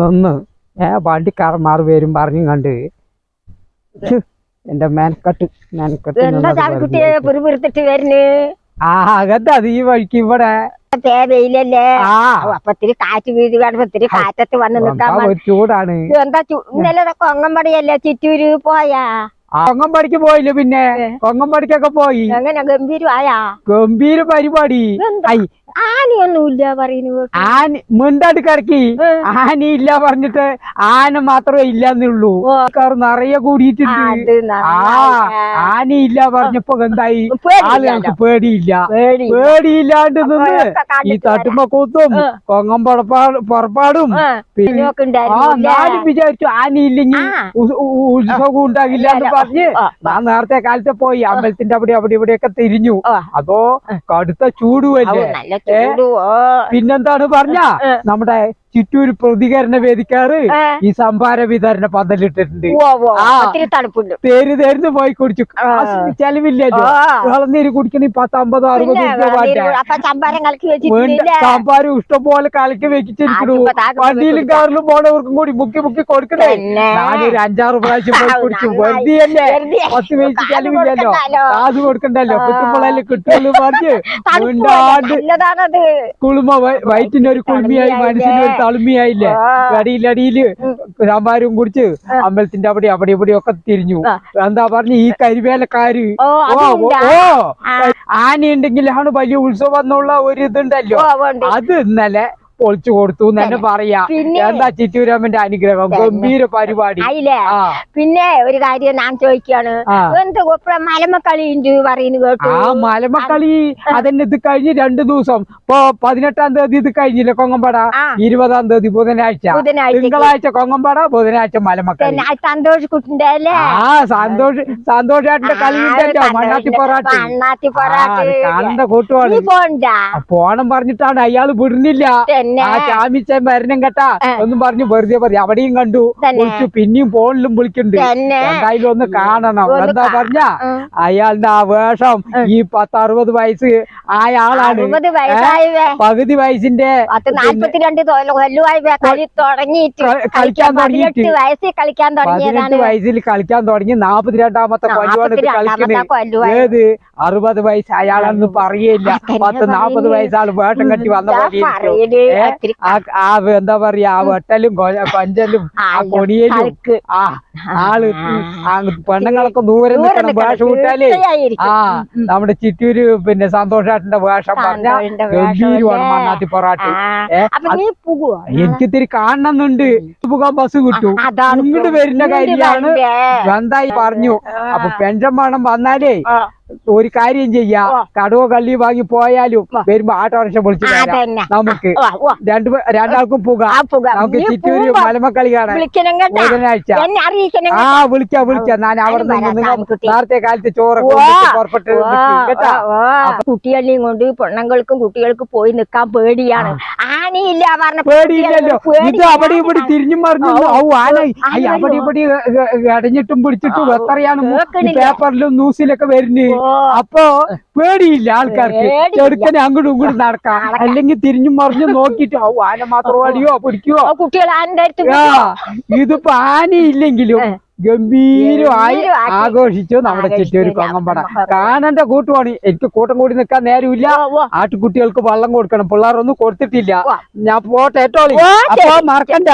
നിന്ന്. ഏ വണ്ടിക്കാരന്മാർ വരും പറഞ്ഞു കണ്ട്. എന്റെ മേനക്കെട്ട് മേനക്കെട്ട് വരുന്നു? ആ അകത്താ ഈ വഴിക്ക് ഇവിടെ. തേവയിലല്ലേ അപ്പത്തിരി കാറ്റ് വീതി വേണം ഇത്തിരി കാറ്റത്ത് വന്ന് നിക്കാൻ ചൂടാണ്. എന്താ ഇന്നലെ കൊങ്ങമ്പടിയല്ലേ ചിറ്റൂര് പോയാ? കൊങ്ങമ്പടിക്ക് പോയില്ല പിന്നെ? കൊങ്ങമ്പടിക്കൊക്കെ പോയി. എങ്ങനെ ഗംഭീരമായാ? ഗംഭീര പരിപാടി. ആനയൊന്നുമില്ല പറയുന്നു. ആന കിടക്കി ഏ. ആന ഇല്ല പറഞ്ഞിട്ട് ആന മാത്രമേ ഇല്ലെന്നുള്ളൂ നിറയെ കൂടിയിട്ടുണ്ട്. ആന ഇല്ല പറഞ്ഞപ്പോ എന്തായി. ആളുകൾക്ക് പേടിയില്ല പേടി പേടിയില്ലാണ്ട് നിന്ന് ഈ കണ്ടിട്ട് തട്ടുമ്പ കൂത്തും കൊങ്ങം പുറപ്പാട്? ഞാനും വിചാരിച്ചു ആനയില്ലെങ്കിൽ ആ. ഉ- ഉ- ഉത്സവം ഉണ്ടാകില്ല എന്ന് പറഞ്ഞ് ഞാൻ നേരത്തെ കാലത്ത് പോയി അമ്പലത്തിന്റെ അവിടെ അവിടെ ഇവിടെയൊക്കെ തിരിഞ്ഞു. അതോ കടുത്ത ഔ, പിന്നെന്താണ് പറഞ്ഞ? നമ്മുടെ ചുറ്റൂര് പ്രതികരണ വേദിക്കാറ് ഈ സംഭാര വിതരണ പന്തലിട്ടിട്ടുണ്ട്. ഇട്ടിട്ടുണ്ട് തേര് തേരുന്ന് പോയി കുടിച്ചു. ചെലവില്ലല്ലോ വെള്ളനീര് കുടിക്കണ പത്ത് അമ്പതോ അറുപതോ സംഭാരം ഇഷ്ടംപോലെ കലക്കി വെച്ചിരിക്കണു വണ്ടിയിലും കാറിലും പോണവർക്കും കൂടി മുക്കി മുക്കി കൊടുക്കണേ. ഞാനൊരു അഞ്ചാറ് പ്രാവശ്യം പോയി കുടിച്ചു. വെറുതെ അല്ലേ. പത്ത് പൈസ ചെലവില്ലല്ലോ. കാശ് കൊടുക്കണ്ടല്ലോ. ആ. കുറ്റുമ്പോളല്ലേ കിട്ടുള്ളൂ പറഞ്ഞ്. കുളിമ വയറ്റിന്റെ ഒരു കുളുമിയായി മനസ്സിന് ആ. അടിയിലടിയിൽ സാമ്പാരും കുടിച്ച് അമ്പലത്തിന്റെ അവിടെ അവിടെ ഇവിടെ ഒക്കെ തിരിഞ്ഞു. എന്താ പറഞ്ഞു ഈ കരിവേലക്കാര്? ഓ. ആനയുണ്ടെങ്കിലാണ് വലിയ ഉത്സവം എന്നുള്ള ഒരു ഇതുണ്ടല്ലോ. അത് ഇന്നലെ പൊളിച്ചു കൊടുത്തു തന്നെ പറയാ. എന്താ ചിറ്റൂരാമന്റെ അനുഗ്രഹം? ഗംഭീര പരിപാടി. പിന്നെ ഒരു കാര്യം ഞാൻ ചോദിക്കാണ്. ആ. എന്ത് മലമക്കളി പറയുന്നു കേട്ടു. ആ മലമക്കളി അതന്നെ ഇത് കഴിഞ്ഞ് രണ്ടു ദിവസം. ഇപ്പൊ പതിനെട്ടാം തീയതി ഇത് കഴിഞ്ഞില്ലേ കൊങ്ങമ്പട. ഇരുപതാം തീയതി ബുധനാഴ്ച. തിങ്കളാഴ്ച കൊങ്ങമ്പട ബുധനാഴ്ച മലമക്കളി. സന്തോഷ് കുട്ടിന്റെ ആ സന്തോഷ് സന്തോഷാട്ടിന്റെ കളി ഉണ്ടല്ലോ മണ്ണാത്തി പൊറാട്ട്. കാണേണ്ട കൂട്ടുവാണ് പോണം പറഞ്ഞിട്ടാണ് അയാൾ വിടുന്നില്ല. ആ ചാമിച്ച മരണം കേട്ടാ. ഒന്നും പറഞ്ഞു വെറുതെ പറഞ്ഞു അവിടെയും കണ്ടു. വിളിച്ചു. പിന്നെയും ഫോണിലും വിളിക്കുന്നുണ്ട്. എന്തായാലും ഒന്ന് കാണണം. എന്താ പറഞ്ഞ? അയാളുടെ ആ വേഷം ഈ പത്ത് അറുപത് വയസ്സ് ആയ ആളാണ് വേ. പകുതി വയസ്സിന്റെ കളിക്കാൻ പതിനെട്ട് തുടങ്ങിയിട്ട്. വയസ്സിൽ കളിക്കാൻ തുടങ്ങിയതാണ്. വയസ്സിൽ കളിക്കാൻ തുടങ്ങി. നാപ്പത്തിരണ്ടാമത്തെ കൊല്ലുവാണ് കളിക്കുന്നത്. ഏത്? അറുപത് വയസ്സ് അയാളൊന്നും പറയില്ല പത്ത് നാപ്പത് വയസ്സാണ് വേട്ടം വേഷം കെട്ടി വന്ന പോലെ ആ എന്താ പറയാ ആ വെട്ടലും പഞ്ചലും ആ കൊണിയലും ആ ആൾ പെണ്ണുങ്ങളൊക്കെ ദൂരെ നിൽക്കണം. വേഷം വിട്ടാലേ ആ നമ്മുടെ ചിറ്റൂര് പിന്നെ സന്തോഷാട്ടിന്റെ വേഷം പറഞ്ഞ ഗംഭീരമാണ്? മണ്ണാത്തി പൊറാട്ട്. കാണണമെന്നുണ്ട്. പോകാൻ ബസ് കിട്ടും. ഇങ്ങോട്ട് വരുന്ന കാര്യമാണ്? എന്തായി പറഞ്ഞു. അപ്പൊ പെൻഷൻ വേണം വന്നാലേ ഒരു കാര്യം ചെയ്യാ. കടുവോ കള്ളി വാങ്ങി പോയാലും വരുമ്പോ ആട്ടോറിക്ഷ വിളിച്ചു നമുക്ക് ആ, രണ്ടു രണ്ടാൾക്കും ആ പോകാം. നമുക്ക് ചിറ്റൂരി മലമക്കളി കാണാൻ ബുധനാഴ്ച. ആ വിളിക്ക വിളിക്ക. ഞാൻ അവിടെ നിന്ന് നേരത്തെ കാലത്ത് പുറപ്പെട്ട് കേട്ടാ. ഓ. കുട്ടികളെയും കൊണ്ട് പെണ്ണുങ്ങൾക്കും കുട്ടികൾക്കും പോയി നിക്കാൻ പേടിയാണ്. ആനയില്ല പറഞ്ഞ പേടിയില്ലല്ലോ. പേടി ഇത് അവിടെ ഇവിടെ തിരിഞ്ഞു മറിഞ്ഞു ഓ, ഔ ആന. ഓ, ഐ, ആന അവിടെ ഇവിടെ അടഞ്ഞിട്ടും പിടിച്ചിട്ടും എത്രയാണ്. പേപ്പറിലും ന്യൂസിലൊക്കെ വരുന്നത്. അപ്പൊ പേടിയില്ല ആൾക്കാർക്ക്. ചെറുക്കനെ അങ്ങോട്ടും ഇങ്ങോട്ടും നടക്കാം. അല്ലെങ്കിൽ തിരിഞ്ഞും മറിഞ്ഞു നോക്കിട്ട് ആന മാത്രം അടിയോ പിടിക്കുവോ? കുട്ടികൾ ഇതിപ്പോ ആനയില്ലെങ്കിലും. ഗംഭീരമായി ആഘോഷിച്ചു നമ്മുടെ ചിറ്റൂര് കൊങ്ങമ്പട. കാണേണ്ട കൂട്ടുവാണ് എനിക്ക് കൂട്ടം കൂടി നിൽക്കാൻ നേരമില്ല. ആട്ടുകുട്ടികൾക്ക് വള്ളം കൊടുക്കണം. പിള്ളേരൊന്നും കൊടുത്തിട്ടില്ല. ഞാൻ പോട്ടെ ഏറ്റോളി അപ്പൊ മറക്കണ്ട.